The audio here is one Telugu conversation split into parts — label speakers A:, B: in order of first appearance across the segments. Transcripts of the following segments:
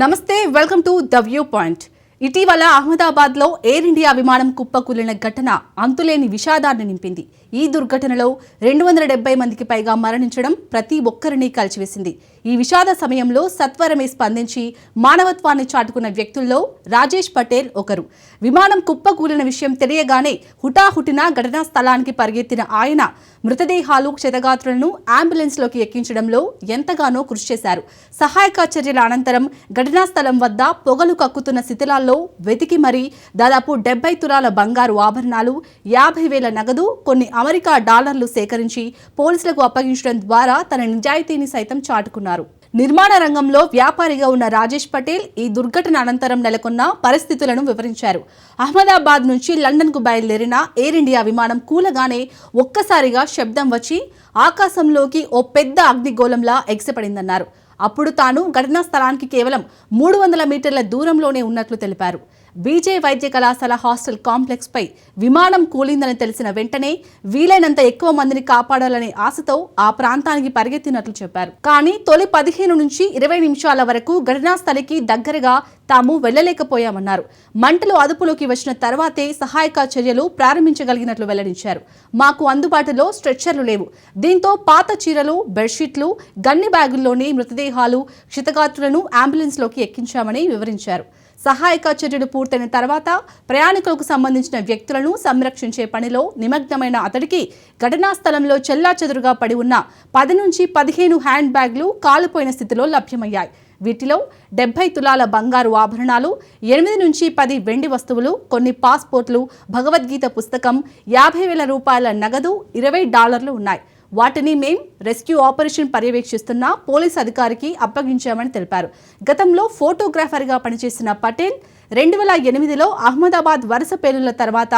A: నమస్తే welcome to the view point. ఇటీవల అహ్మదాబాద్లో ఎయిర్ ఇండియా విమానం కుప్పకూలిన ఘటన అంతులేని విషాదాన్ని నింపింది. ఈ దుర్ఘటనలో రెండు వందల డెబ్బై మందికి పైగా మరణించడం ప్రతి ఒక్కరిని కలిచివేసింది ఈ విషాద సమయంలో సత్వరమే స్పందించి మానవత్వాన్ని చాటుకున్న వ్యక్తుల్లో రాజేష్ పటేల్ ఒకరు. విమానం కుప్పకూలిన విషయం తెలియగానే హుటాహుటిన ఘటనా స్థలానికి పరిగెత్తిన ఆయన మృతదేహాలు క్షతగాత్రులను అంబులెన్స్లోకి ఎక్కించడంలో ఎంతగానో కృషి చేశారు. సహాయక చర్యల అనంతరం ఘటనా స్థలం వద్ద పొగలు కక్కుతున్న శిథిలాల్లో వెతికి మరీ దాదాపు డెబ్బై తులాల బంగారు ఆభరణాలు యాభై వేల నగదు కొన్ని అమెరికా డాలర్లు సేకరించి పోలీసులకు అప్పగించడం ద్వారా తన నిజాయితీని సైతం చాటుకున్నారు. నిర్మాణ రంగంలో వ్యాపారిగా ఉన్న రాజేష్ పటేల్ ఈ దుర్ఘటన అనంతరం నెలకొన్న పరిస్థితులను వివరించారు. అహ్మదాబాద్ నుంచి లండన్కు బయలుదేరిన ఎయిర్ ఇండియా విమానం కూలగానే ఒక్కసారిగా శబ్దం వచ్చి ఆకాశంలోకి ఓ పెద్ద అగ్నిగోళంలా ఎగిసిపడిందన్నారు. అప్పుడు తాను ఘటనా స్థలానికి కేవలం మూడు వందల మీటర్ల దూరంలోనే ఉన్నట్లు తెలిపారు. బీజే వైద్య కళాశాల హాస్టల్ కాంప్లెక్స్ పై విమానం కూలిందని తెలిసిన వెంటనే వీలైనంత ఎక్కువ మందిని కాపాడాలనే ఆశతో ఆ ప్రాంతానికి పరిగెత్తినట్లు చెప్పారు. కానీ తొలి పదిహేను నుంచి ఇరవై నిమిషాల వరకు ఘటనా స్థలికి దగ్గరగా తాము వెళ్ళలేకపోయామన్నారు మంటలు అదుపులోకి వచ్చిన తర్వాతే సహాయక చర్యలు ప్రారంభించగలిగినట్లు వెల్లడించారు. మాకు అందుబాటులో స్ట్రెచ్చర్లు లేవు. దీంతో పాత చీరలు బెడ్షీట్లు గన్ని బ్యాగుల్లోని మృతదేహాలు క్షితగాత్రులను అంబులెన్స్లోకి ఎక్కించామని వివరించారు. సహాయక చర్యలు పూర్తయిన తర్వాత ప్రయాణికులకు సంబంధించిన వ్యక్తులను సంరక్షించే పనిలో నిమగ్నమైన అతడికి ఘటనా స్థలంలో చెల్లాచెదురుగా పడి ఉన్న పది నుంచి పదిహేను హ్యాండ్ బ్యాగ్లు కాలిపోయిన స్థితిలో లభ్యమయ్యాయి. వీటిలో డెబ్బై తులాల బంగారు ఆభరణాలు ఎనిమిది నుంచి పది వెండి వస్తువులు కొన్ని పాస్పోర్ట్లు భగవద్గీత పుస్తకం యాభై వేల రూపాయల నగదు ఇరవై డాలర్లు ఉన్నాయి. వాటిని మేం రెస్క్యూ ఆపరేషన్ పర్యవేక్షిస్తున్న పోలీస్ అధికారికి అప్పగించామని తెలిపారు. గతంలో ఫోటోగ్రాఫర్గా పనిచేసిన పటేల్ రెండు వేల ఎనిమిదిలో అహ్మదాబాద్ వరుస పేలుల తర్వాత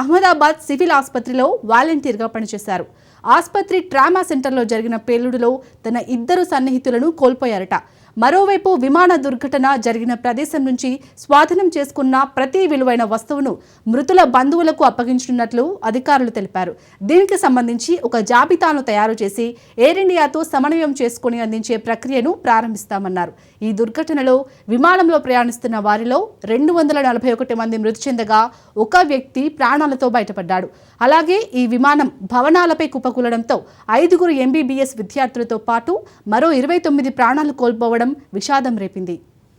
A: అహ్మదాబాద్ సివిల్ ఆసుపత్రిలో వాలంటీర్గా పనిచేశారు. ఆసుపత్రి ట్రామా సెంటర్లో జరిగిన పేలుడులో తన ఇద్దరు సన్నిహితులను కోల్పోయారట. మరోవైపు విమాన దుర్ఘటన జరిగిన ప్రదేశం నుంచి స్వాధీనం చేసుకున్న ప్రతి విలువైన వస్తువును మృతుల బంధువులకు అప్పగించనున్నట్లు అధికారులు తెలిపారు. దీనికి సంబంధించి ఒక జాబితాను తయారు చేసి ఎయిర్ ఇండియాతో సమన్వయం చేసుకుని అందించే ప్రక్రియను ప్రారంభిస్తామన్నారు. ఈ దుర్ఘటనలో విమానంలో ప్రయాణిస్తున్న వారిలో రెండు వందల నలభై ఒకటి మంది మృతి చెందగా ఒక వ్యక్తి ప్రాణాలతో బయటపడ్డాడు. అలాగే ఈ విమానం భవనాలపై కుప్పకూలడంతో ఐదుగురు ఎంబీబీఎస్ విద్యార్థులతో పాటు మరో ఇరవై తొమ్మిది ప్రాణాలు కోల్పోవడం విషాదం రేపింది.